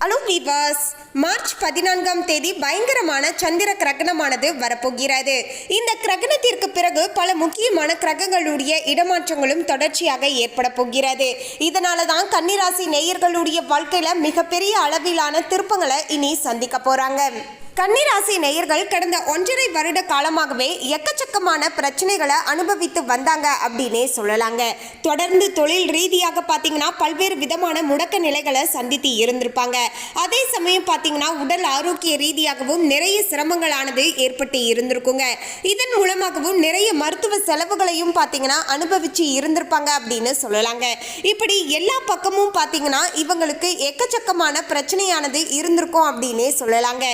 Hello viewers March பதினான்காம் தேதி பயங்கரமான சந்திர கிரகணமானது வரப்போகிறது. இந்த கிரகணத்திற்கு பிறகு பல முக்கியமான கிரகங்களுடைய இடமாற்றங்களும் தொடர்ச்சியாக ஏற்பட போகிறது. இதனால தான் கன்னிராசி நேயர்களுடைய வாழ்க்கையில மிகப்பெரிய அளவிலான திருப்பங்களை இனி சந்திக்க போறாங்க. கன்னிராசி நேயர்கள் கடந்த ஒன்றரை வருட காலமாகவே எக்கச்சக்கமான பிரச்சனைகளை அனுபவித்து வந்தாங்க அப்படின்னே சொல்லலாங்க. தொடர்ந்து தொழில் ரீதியாக பார்த்தீங்கன்னா பல்வேறு விதமான முடக்க நிலைகளை சந்தித்து இருந்திருப்பாங்க. அதே சமயம் பார்த்தீங்கன்னா உடல் ஆரோக்கிய ரீதியாகவும் நிறைய சிரமங்களானது ஏற்பட்டு இருந்திருக்குங்க. இதன் மூலமாகவும் நிறைய மருத்துவ செலவுகளையும் பார்த்தீங்கன்னா அனுபவிச்சு இருந்திருப்பாங்க அப்படின்னு சொல்லலாங்க. இப்படி எல்லா பக்கமும் பார்த்தீங்கன்னா இவங்களுக்கு எக்கச்சக்கமான பிரச்சனையானது இருந்திருக்கும் அப்படின்னே சொல்லலாங்க.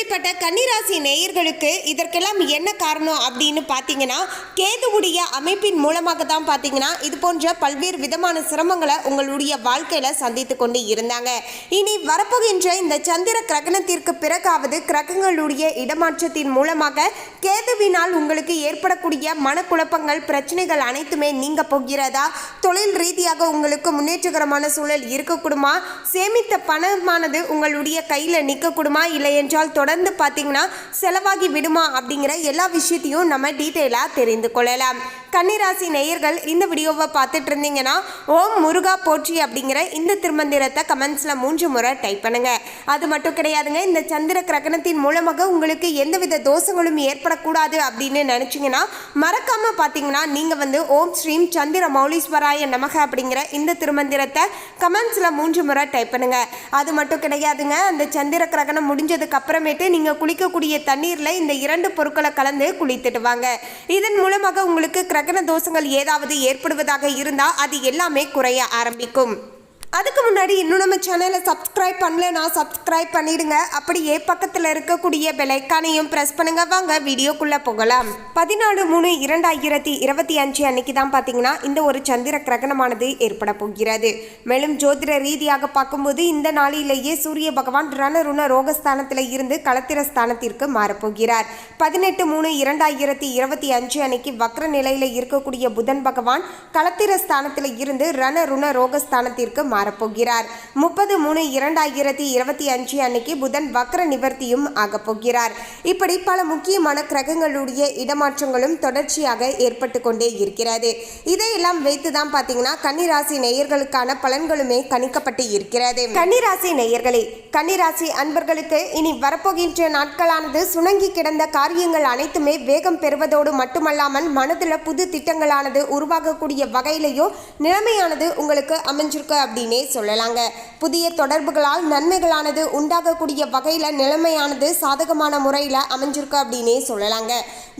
இப்படிப்பட்ட கன்னிராசி நேயர்களுக்கு இதற்கெல்லாம் என்ன காரணம் அப்படின்னு பார்த்தீங்கன்னா கேதுவுடைய அமைப்பின் மூலமாக தான் பார்த்தீங்கன்னா இது போன்ற பல்வேறு விதமான சிரமங்களை உங்களுடைய வாழ்க்கையில சந்தித்து கொண்டு இருந்தாங்க. இனி வரப்போகின்ற இந்த சந்திர கிரகணத்திற்கு பிறகாவது கிரகங்களுடைய இடமாற்றத்தின் மூலமாக கேதுவினால் உங்களுக்கு ஏற்படக்கூடிய மனக்குழப்பங்கள் பிரச்சனைகள் அனைத்துமே நீங்க போகிறதா? தொழில் ரீதியாக உங்களுக்கு முன்னேற்றகரமான சூழல் இருக்கக்கூடுமா? சேமித்த பணமானது உங்களுடைய கையில் நிற்கக்கூடுமா இல்லை என்றால் தொடர்ந்து பார்த்தீங்கன்னா செலவாகி விடுமா அப்படிங்கிற எல்லா விஷயத்தையும் நம்ம டீட்டெயிலாக தெரிந்து கொள்ளலாம். கன்னிராசி நேயர்கள் இந்த வீடியோவை பார்த்துட்டு இருந்தீங்கன்னா ஓம் முருகா போற்றி அப்படிங்கிற இந்த திருமந்திரத்தை கமெண்ட்ஸில் மூன்று முறை டைப் பண்ணுங்க. அது மட்டும் கிடையாதுங்க இந்த சந்திர கிரகணத்தின் மூலமாக உங்களுக்கு எந்தவித தோஷங்களும் ஏற்படக்கூடாது அப்படின்னு நினச்சிங்கன்னா மறக்காம பார்த்தீங்கன்னா நீங்கள் வந்து ஓம் ஸ்ரீம் சந்திர மௌலீஸ்வராய நமக அப்படிங்கிற இந்த திருமந்திரத்தை கமெண்ட்ஸில் மூன்று முறை டைப் பண்ணுங்க. அது மட்டும் கிடையாதுங்க அந்த சந்திர கிரகணம் முடிஞ்சதுக்கு அப்புறமேட்டு நீங்கள் குளிக்கக்கூடிய தண்ணீரில் இந்த இரண்டு பொருட்களை கலந்து குளித்துட்டு வாங்க. இதன் மூலமாக உங்களுக்கு கிரகண தோஷங்கள் ஏதாவது ஏற்படுவதாக இருந்தால் அது எல்லாமே குறைய ஆரம்பிக்கும். அதுக்கு முன்னாடி இன்னும் நம்ம சேனலை சப்ஸ்கிரைப் பண்ணலனா சப்ஸ்கிரைப் பண்ணிடுங்க. அப்படியே பக்கத்தில் இருக்கக்கூடிய பெலைக்கானையும் ப்ரெஸ் பண்ணுங்க. வாங்க வீடியோக்குள்ளே போகலாம். பதினாலு மூணு இரண்டாயிரத்தி இருபத்தி அஞ்சு அன்னைக்கு தான் பார்த்தீங்கன்னா இந்த ஒரு சந்திர கிரகணமானது ஏற்பட போகிறது. மேலும் ஜோதிட ரீதியாக பார்க்கும்போது இந்த நாளிலேயே சூரிய பகவான் ரணருண ரோகஸ்தானத்தில் இருந்து களத்திர ஸ்தானத்திற்கு மாறப்போகிறார். பதினெட்டு மூணு இரண்டாயிரத்தி இருபத்தி அஞ்சு அன்னைக்கு வக்ர நிலையில் இருக்கக்கூடிய புதன் பகவான் களத்திர ஸ்தானத்தில் இருந்து ரணருண ரோகஸ்தானத்திற்கு மாறப்போகிறார். முப்பது மூணு இரண்டாயிரத்தி இருபத்தி அஞ்சு அன்னைக்கு புதன் வக்ர நிவர்த்தியும் ஆகப்போகிறார். இப்படி பல முக்கியமான கிரகங்களுடைய இடமாற்றங்களும் தொடர்ச்சியாக ஏற்பட்டு கொண்டே இருக்கிறது. இதையெல்லாம் வைத்து தான் பார்த்தீங்கன்னா கன்னிராசி நேயர்களுக்கான பலன்களுமே கணிக்கப்பட்டு இருக்கிறது. கன்னிராசி நேயர்களே கன்னிராசி அன்பர்களுக்கு இனி வரப்போகின்ற நாட்களானது சுணங்கி கிடந்த காரியங்கள் அனைத்துமே வேகம் பெறுவதோடு மட்டுமல்லாமல் மனதில் புது திட்டங்களானது உருவாகக்கூடிய வகையிலேயோ நிலைமையானது உங்களுக்கு அமைஞ்சிருக்கு அப்படின்னு சொல்லலாங்க. புதிய தொடர்புகளால் நன்மைகளானது உண்டாகக்கூடிய வகையில் நிலைமையானது சாதகமான முறையில் அமைஞ்சிருக்கு அப்படின்னே சொல்லலாங்க.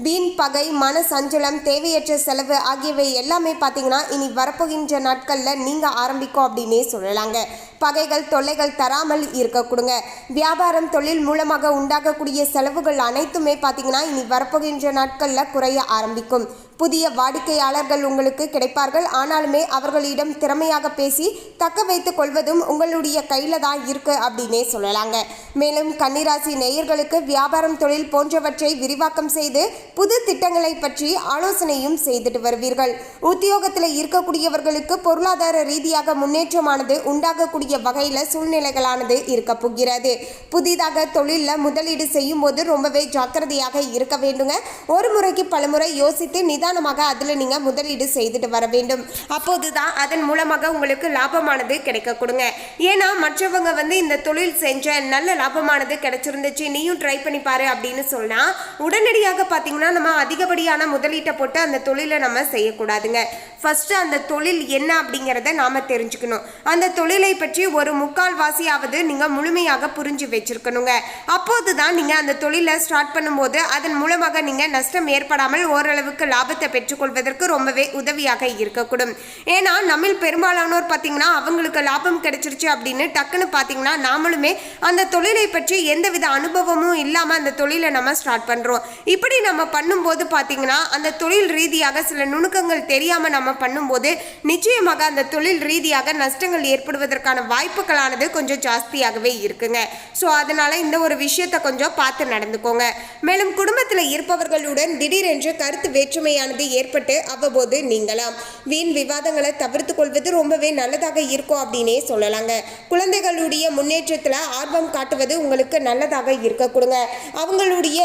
வீண் பகை மன சஞ்சலம் தேவையற்ற செலவு ஆகியவை எல்லாமே பார்த்தீங்கன்னா இனி வரப்போகின்ற நாட்களில் நீங்கள் ஆரம்பிக்கும் அப்படின்னே சொல்லலாங்க. பகைகள் தொல்லைகள் தராமல் இருக்க கொடுங்க. வியாபாரம் தொழில் மூலமாக உண்டாகக்கூடிய செலவுகள் அனைத்துமே பார்த்தீங்கன்னா இனி வரப்போகின்ற நாட்களில் குறைய ஆரம்பிக்கும். புதிய வாடிக்கையாளர்கள் உங்களுக்கு கிடைப்பார்கள். ஆனாலுமே அவர்களிடம் திறமையாக பேசி தக்க வைத்துக் கொள்வதும் உங்களுடைய கையில் தான் இருக்கு அப்படின்னே சொல்லலாங்க. மேலும் கன்னிராசி நேயர்களுக்கு வியாபாரம் தொழில் போன்றவற்றை விரிவாக்கம் செய்து புது திட்டங்களை பற்றி ஆலோசனையும் செய்துட்டு வருவீர்கள். உத்தியோகத்தில் இருக்கக்கூடியவர்களுக்கு பொருளாதார ரீதியாக முன்னேற்றமானது உண்டாகக்கூடிய வகையில் சூழ்நிலைகளானது இருக்க போகிறது. புதிதாக தொழிலில் முதலீடு செய்யும் போது ரொம்பவே ஜாக்கிரதையாக இருக்க வேண்டுங்க. ஒரு முறைக்கு பலமுறை யோசித்து நிதானமாக அதில் நீங்கள் முதலீடு செய்துட்டு வர வேண்டும். அப்போது தான் அதன் மூலமாக உங்களுக்கு லாபமானது கிடைக்க கொடுங்க. ஏன்னா மற்றவங்க வந்து இந்த தொழில் செஞ்ச நல்ல லாபமானது கிடைச்சிருந்துச்சு நீயும் ட்ரை பண்ணி பாரு அப்படின்னு சொன்னால் உடனடியாக பார்த்தீங்கன்னா நம்ம அதிகப்படியான முதலீட்டை போட்டு அந்த தொழிலை நம்ம செய்யக்கூடாதுங்க. ஃபர்ஸ்ட் அந்த தொழில் என்ன அப்படிங்கிறத நாம தெரிஞ்சுக்கணும். அந்த தொழிலை பற்றி ஒரு முக்கால் வாசியாவது நீங்கள் முழுமையாக புரிஞ்சு வச்சிருக்கணுங்க. அப்போது தான் நீங்கள் அந்த தொழிலை ஸ்டார்ட் பண்ணும்போது அதன் மூலமாக நீங்கள் நஷ்டம் ஏற்படாமல் ஓரளவுக்கு லாபத்தை பெற்றுக்கொள்வதற்கு ரொம்பவே உதவியாக இருக்கக்கூடும். ஏன்னா நம்மில் பெரும்பாலானோர் பார்த்தீங்கன்னா அவங்களுக்கு லாபம் கிடைச்சிருச்சு அப்படின்னு டக்குன்னு பார்த்தீங்கன்னா நாமளுமே அந்த தொழிலை பற்றி எந்தவித அனுபவமும் இல்லாமல் அந்த தொழிலை நம்ம ஸ்டார்ட் பண்ணுறோம் இப்படி நம்ம பண்ணும்போது பார்த்தீங்கன்னா அந்த தொழில் ரீதியாக சில நுணுக்கங்கள் தெரியாமல் நம்ம பண்ணும்போது நிச்சயமாக அந்த தொழில் ரீதியாக நஷ்டங்கள் ஏற்படுவதற்கான வாய்ப்புகளானது கொஞ்சம் ஜாஸ்தியாகவே இருக்குங்க. ஸோ அதனால இந்த ஒரு விஷயத்தை கொஞ்சம் பார்த்து நடந்துக்கோங்க. மேலும் குடும்பத்தில் இருப்பவர்களுடன் திடீரென்று கருத்து வேற்றுமையானது ஏற்பட்டு அவ்வப்போது நீங்களாம் வீண் விவாதங்களை தவிர்த்து கொள்வது ரொம்பவே நல்லதாக இருக்கும் அப்படின்னே சொல்லலாங்க. குழந்தைகளுடைய முன்னேற்றத்தில் ஆர்வம் காட்டுவது உங்களுக்கு நல்லதாக இருக்க கொடுங்க. அவங்களுடைய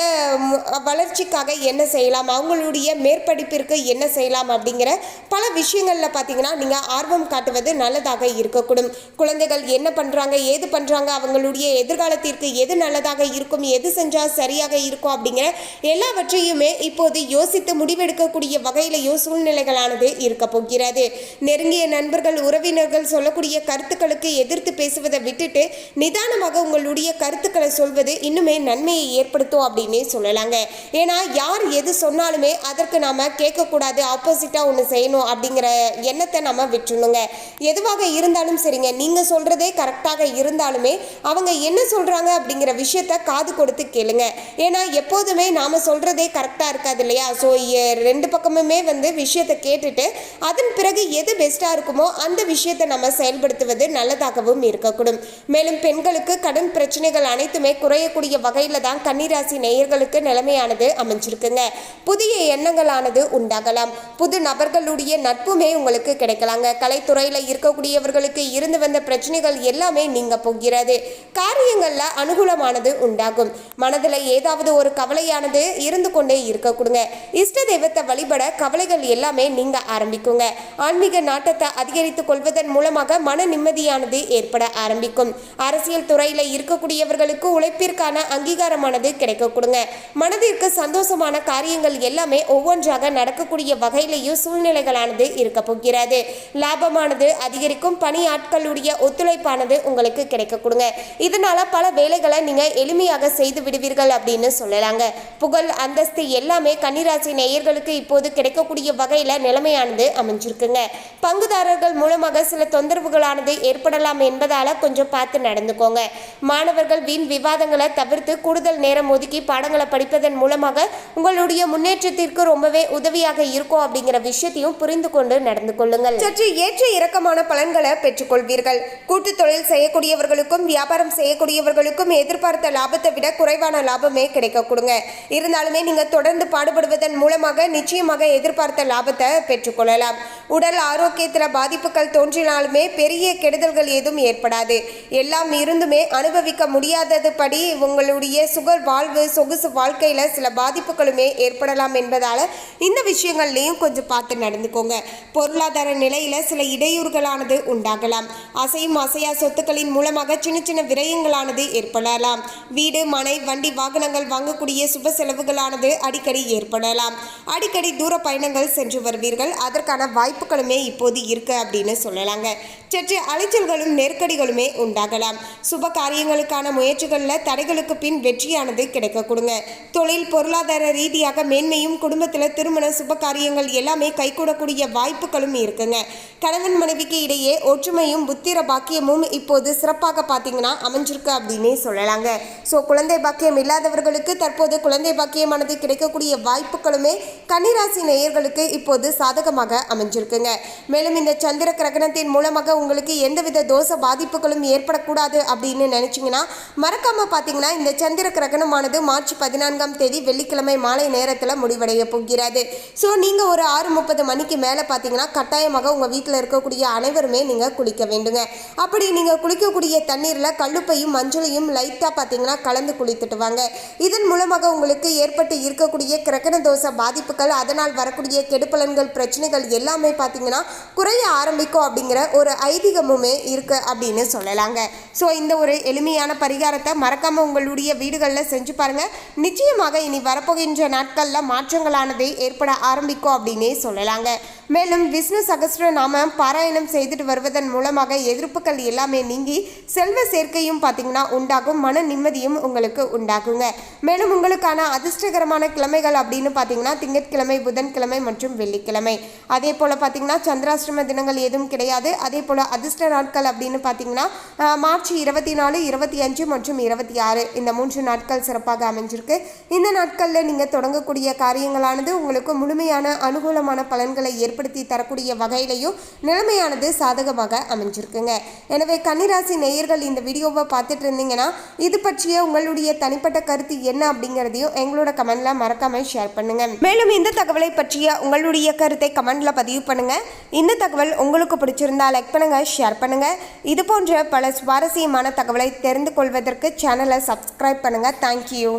வளர்ச்சிக்காக என்ன செய்யலாம்? அவங்களுடைய மேற்படிப்பிற்கு என்ன செய்யலாம் அப்படிங்கிற பல விஷயங்களில் பார்த்தீங்கன்னா நீங்கள் ஆர்வம் காட்டுவது நல்லதாக இருக்கக்கூடும் குழந்தைகள் என்ன பண்ணுறாங்க ஏது பண்ணுறாங்க அவங்களுடைய எதிர்காலத்திற்கு எது நல்லதாக இருக்கும் எது செஞ்சால் சரியாக இருக்கும் அப்படிங்கிற எல்லாவற்றையுமே இப்போது யோசித்து முடிவெடுக்கக்கூடிய வகையிலேயோ சூழ்நிலைகளானது இருக்க போகிறது. நெருங்கிய நண்பர்கள் உறவினர்கள் சொல்லக்கூடிய கருத்துக்களுக்கு எதிர்த்து பேசுவதை விட்டுட்டு நிதானமாக உங்களுடைய கருத்துக்களை சொல்வது இன்னுமே நன்மையை ஏற்படுத்தும் அப்படின்னே சொல்லலாங்க. ஏன்னா யார் எது சொன்னாலுமே அதற்கு நாம் கேட்கக்கூடாது ஆப்போசிட்டாக ஒன்று செய்யணும் அப்படிங்கிற எண்ணத்தை நம்ம விட்டுணுங்க எதுவாக இருந்தாலும் சரிங்க நீங்கள் சொல்கிறதே கரெக்டாக இருந்தாலுமே அவங்க என்ன சொல்கிறாங்க அப்படிங்கிற விஷயத்த காது கொடுத்து கேளுங்க. ஏன்னா எப்போதுமே நாம் சொல்கிறதே கரெக்டாக இருக்காது இல்லையா? ஸோ ரெண்டு பக்கமுமே வந்து விஷயத்தை கேட்டுட்டு அதன் பிறகு எது பெஸ்ட்டாக இருக்குமோ அந்த விஷயத்தை நம்ம செயல்படுத்துவது நல்லதாகவும் இருக்கக்கூடும். மேலும் பெண்களுக்கு கடன் பிரச்சனைகள் அனைத்துமே குறையக்கூடிய வகையில் தான் கன்னிராசி நேயர்களுக்கு நிலைமையானது அமைஞ்சிருக்குங்க. புதிய எண்ணங்களானது உண்டாகலாம். புது நபர்களுடைய நட்புமே உங்களுக்கு கிடைக்கலாங்க. கலைத்துறையில் இருக்கக்கூடியவர்களுக்கு இருந்து வந்த பிரச்சனைகள் எல்லாமே நீங்க போகிறது. காரியங்களில் அனுகூலமானது உண்டாகும். மனதில் ஏதாவது ஒரு கவலையானது இருந்து கொண்டே இருக்க கொடுங்க. இஷ்ட தெய்வத்தை வழிபட கவலைகள் எல்லாமே நீங்க ஆரம்பிக்குங்க. ஆன்மீக நாட்டத்தை அதிகரித்துக் கொள்வதன் மூலமாக மன நிம்மதியானது ஏற்பட ஆரம்பிக்கும். அரசியல் துறையில் இருக்கக்கூடியவர்களுக்கு உழைப்பிற்கான அங்கீகாரமானது கிடைக்க கொடுங்க. மனதிற்கு சந்தோஷமான காரியங்கள் எல்லாமே ஒவ்வொன்றாக நடக்கக்கூடிய வகையிலேயும் சூழ்நிலைகளானது இருக்க போகிறது. லாபமானது அதிகரிக்கும். பணி ஆட்களுடைய ஒத்துழைப்பானது உங்களுக்கு கிடைக்க கொடுங்க. இதனால பல வேலைகளை நீங்க எளிமையாக செய்து விடுவீர்கள் அப்படின்னு சொல்லலாங்க. புகழ் அந்தஸ்து எல்லாமே கன்னிராசி நேயர்களுக்கு இப்போது கிடைக்கக்கூடிய வகையில நிலைமையானது அமைஞ்சிருக்குங்க. பங்குதாரர்கள் மூலமாக சில தொந்தரவுகளானது ஏற்படலாம் என்பதால கொஞ்சம் பார்த்து நடந்துக்கோங்க. மாணவர்கள் வீண் விவாதங்களை தவிர்த்து கூடுதல் நேரம் ஒதுக்கி பாடங்களை படிப்பதன் மூலமாக உங்களுடைய முன்னேற்றத்திற்கு ரொம்பவே உதவியாக இருக்கும் அப்படிங்கிற விஷயத்தையும் புரிந்து கொண்டு நடந்து கொள்ளுங்கள். சற்று ஏற்ற இறக்கமான பலன்களை பெற்றுக்கொள்வீர்கள். கூட்டு தொழில் செய்யக்கூடியவர்களுக்கும் வியாபாரம் செய்யக்கூடியவர்களுக்கும் எதிர்பார்த்த லாபத்தை விட குறைவான லாபமே கிடைக்க கொடுங்க. இருந்தாலுமே நீங்க தொடர்ந்து பாடுபடுவதன் மூலமாக நிச்சயமாக எதிர்பார்த்த லாபத்தை பெற்றுக்கொள்ளலாம் உடல் ஆரோக்கியத்தில் பாதிப்புகள் தோன்றினாலுமே பெரிய கெடுதல்கள் எதுவும் ஏற்படாது. எல்லாம் இருந்துமே அனுபவிக்க முடியாதது படி உங்களுடைய சுகர் வாழ்வு சொகுசு வாழ்க்கையில் சில பாதிப்புகளுமே ஏற்படலாம் என்பதால் இந்த விஷயங்கள்லையும் கொஞ்சம் பார்த்து நடந்துக்கோங்க. பொருளாதார நிலையில் சில இடையூறுகளானது உண்டாகலாம். அசையும் அசையா சொத்துக்களின் மூலமாக சின்ன சின்ன விரயங்களானது ஏற்படலாம். வீடு மனை வண்டி வாகனங்கள் வாங்கக்கூடிய சுப செலவுகளானது அடிக்கடி ஏற்படலாம். அடிக்கடி தூர பயணங்கள் சென்று வருவீர்கள். அதற்கான வாய்ப்புகளுமே இப்போது இருக்கு அப்படின்னு சொல்லலாங்க. சற்று அலைச்சல்களும் நெருக்கடிகளுமே உண்டாகலாம். சுப காரியங்களுக்கான முயற்சிகளில் தடைகளுக்கு பின் வெற்றியானது கிடைக்க கொடுங்க தொழில் பொருளாதார ரீதியாக மேன்மையும் குடும்பத்தில் திருமண சுப காரியங்கள் எல்லாமே கைகூடக்கூடிய வாய்ப்புகளும் இருக்குங்க. கணவன் மனைவிக்கு இடையே ஒற்றுமையும் புத்திர பாக்கியமும் இப்போது சிறப்பாக பார்த்தீங்கன்னா அமைஞ்சிருக்கு அப்படின்னே சொல்லலாங்க. ஸோ குழந்தை பாக்கியம் இல்லாதவர்களுக்கு தற்போது குழந்தை பாக்கியமானது கிடைக்கக்கூடிய வாய்ப்புகளுமே கன்னிராசி நேயர்களுக்கு இப்போது சாதகமாக அமைஞ்சிருக்குங்க. மேலும் இந்த சந்திர கிரகணத்தின் மூலமாக உங்களுக்கு எந்தவித தோச பாதிப்புகளும் ஏற்படக்கூடாது அப்படின்னு நினச்சிங்கன்னா மறக்காம பார்த்தீங்கன்னா இந்த சந்திர கிரகணமானது மார்ச் பதினான்காம் தேதி வெள்ளிக்கிழமை மாலை நேரத்தில் முடிவடைய போகிறது. ஸோ நீங்கள் ஒரு ஆறு முப்பது மணிக்கு மேலே பார்த்தீங்கன்னா கட்டாயமாக உங்கள் வீட்டில் இருக்கக்கூடிய அனைவருமே நீங்கள் குளிக்க வேண்டுங்க. அப்படி நீங்கள் குளிக்கக்கூடிய தண்ணீரில் கல்லுப்பையும் மஞ்சளையும் லைட்டாக பார்த்தீங்கன்னா கலந்து குளித்துட்டு வாங்க. இதன் மூலமாக உங்களுக்கு ஏற்பட்டு இருக்கக்கூடிய கிரகண தோசை பாதிப்புகள் அதனால் வரக்கூடிய கெடுபலன்கள் பிரச்சனைகள் எல்லாமே பார்த்தீங்கன்னா குறைய ஆரம்பிக்கும் அப்படிங்கிற ஒரு ஐதீகமுமே இருக்கு அப்படின்னு சொல்லலாங்க. ஸோ இந்த ஒரு எளிமையான பரிகாரத்தை மறக்காம உங்களுடைய வீடுகளில் செஞ்சு பாருங்க. நிச்சயமாக இனி வரப்போகின்ற நாட்களில் மாற்றங்களானதை ஏற்பட ஆரம்பிக்கும் அப்படின்னே சொல்லலாங்க. மேலும் விஷ்ணு சகஸ்ர நாம பாராயணம் செய்துட்டு வருவதன் மூலமாக எதிர்ப்புகள் எல்லாமே நீங்கி செல்வ சேர்க்கையும் பார்த்தீங்கன்னா உண்டாகும் மன நிம்மதியும் உங்களுக்கு உண்டாகுங்க. மேலும் உங்களுக்கான அதிர்ஷ்டகரமான கிழமைகள் அப்படின்னு பார்த்தீங்கன்னா திங்கட்கிழமை புதன்கிழமை மற்றும் வெள்ளிக்கிழமை. அதே போல் பார்த்தீங்கன்னா சந்திராஷ்டம தினங்கள் எதுவும் கிடையாது. அதே போல் அதிர்ஷ்ட நாட்கள் அப்படின்னு பார்த்தீங்கன்னா மார்ச் இருபத்தி நாலு இருபத்தி அஞ்சு மற்றும் இருபத்தி ஆறு இந்த மூன்று நாட்கள் சிறப்பாக அமைஞ்சிருக்கு. இந்த நாட்களில் நீங்கள் தொடங்கக்கூடிய காரியங்களானது உங்களுக்கு முழுமையான அனுகூலமான பலன்களை ஏற்படுத்தி தரக்கூடிய வகையிலையும் நிலைமையானது சாதகமாக அமைஞ்சிருக்குங்க. எனவே கன்னிராசி நேயர்கள் இந்த வீடியோவை பார்த்துட்டு இருந்தீங்கன்னா இது பற்றிய உங்களுடைய தனிப்பட்ட கருத்து என்ன அப்படிங்கிறதையும் எங்களோட கமெண்ட்ல மறக்காம ஷேர் பண்ணுங்க. மேலும் இந்த தகவலை பற்றிய உங்களுடைய கருத்தை கமெண்ட்ல பதிவு பண்ணுங்க. இந்த தகவல் உங்களுக்கு பிடிச்சிருந்தா லைக் பண்ணுங்க ஷேர் பண்ணுங்க. இது போன்ற பல சுவாரஸ்யமான தகவலை தெரிந்து கொள்வதற்கு சேனலை சப்ஸ்கிரைப் பண்ணுங்க. தேங்க்யூ